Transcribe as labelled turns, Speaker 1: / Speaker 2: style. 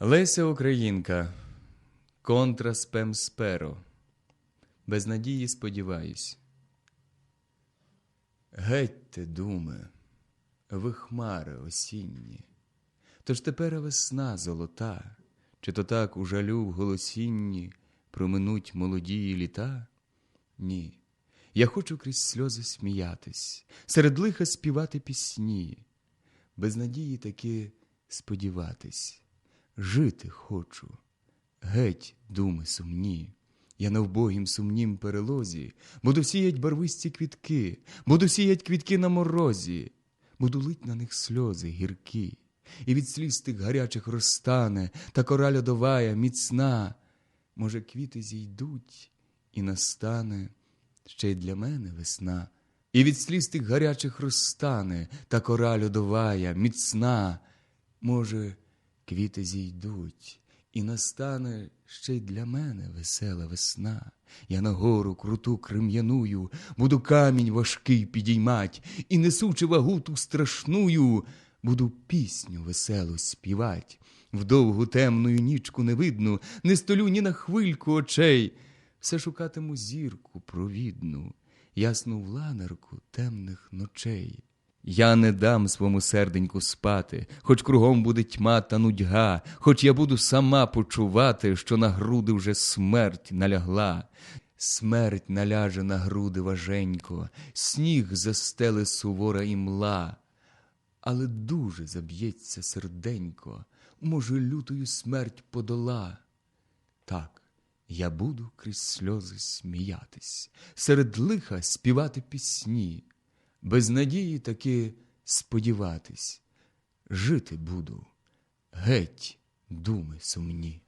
Speaker 1: Леся Українка, контра спем сперо. Без надії сподіваюсь. Гетьте, думе, ви хмари осінні. Тож тепер весна золота, чи то так у жалю в голосінні проминуть молодії літа? Ні. Я хочу крізь сльози сміятись, серед лиха співати пісні, без надії таки сподіватись, жити хочу, геть, думи сумні. Я на вбогім сумнім перелозі, буду сіять барвисті квітки, буду сіять квітки на морозі, буду лить на них сльози гіркі, і від сліз тих гарячих розтане та кора льодовая міцна. Може, квіти зійдуть, і настане ще й для мене весна, і від сліз тих гарячих розтане та кора льодовая, міцна. Може, квіти зійдуть, і настане ще й для мене весела весна. Я на гору круту крем'яную, буду камінь важкий підіймать, і несучи вагу ту страшную, буду пісню веселу співать. В довгу темною нічку невидну, не столю ні на хвильку очей, все шукатиму зірку провідну, ясну вланерку темних ночей. Я не дам свому серденьку спати, хоч кругом буде тьма та нудьга, хоч я буду сама почувати, що на груди вже смерть налягла. Смерть наляже на груди важенько, сніг застеле сувора імла, але дуже заб'ється серденько, може, лютою смерть подола. Так, я буду крізь сльози сміятись, серед лиха співати пісні, без надії таки сподіватись, жити буду, геть, думи сумні.